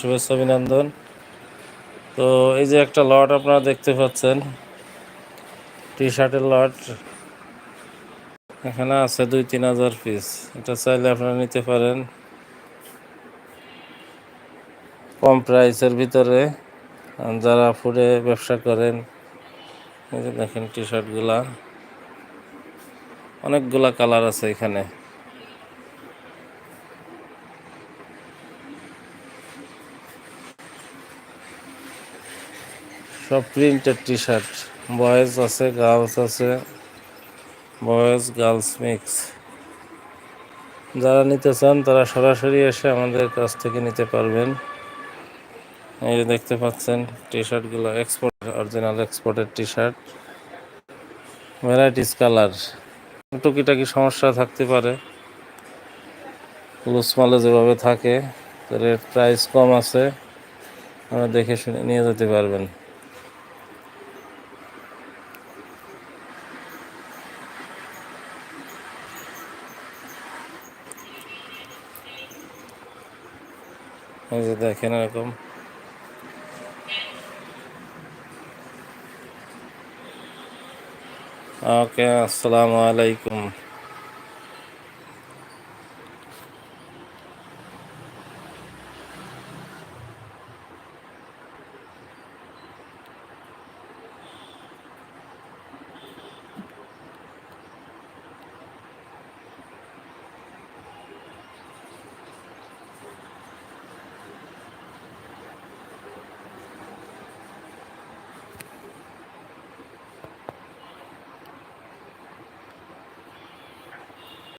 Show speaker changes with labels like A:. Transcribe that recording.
A: শুভেচ্ছা, অভিনন্দন। তো এই যে একটা লট আপনারা দেখতে পাচ্ছেন টি শার্টের লট। এখানে আছে দুই, তিন হাজার পিস এটা চাইলে আপনারা নিতে পারেন। কম প্রাইসের ভিতরে। যারা ফুডে ব্যবসা করেন, এই যে দেখেন টি শার্টগুলা অনেকগুলা কালার আছে এখানে। সব প্রিন্টেড টি শার্ট বয়েজ আছে গার্লস আছে। বয়েজ গার্লস মিক্স যারা নিতে চান, তারা সরাসরি এসে আমাদের কাছ থেকে নিতে পারবেন। এই যে দেখতে পাচ্ছেন টি শার্টগুলো এক্সপোর্ট অরিজিনাল এক্সপোর্টের টি শার্ট ভ্যারাইটিস কালার টুকিটাকি সমস্যা থাকতে পারে। লুজ মালে যেভাবে থাকে, রেট প্রাইস কম আছে। দেখে শুনে নিয়ে যেতে পারবেন। এই যে দেখেন এরকম। ওকে আসসালামু আলাইকুম।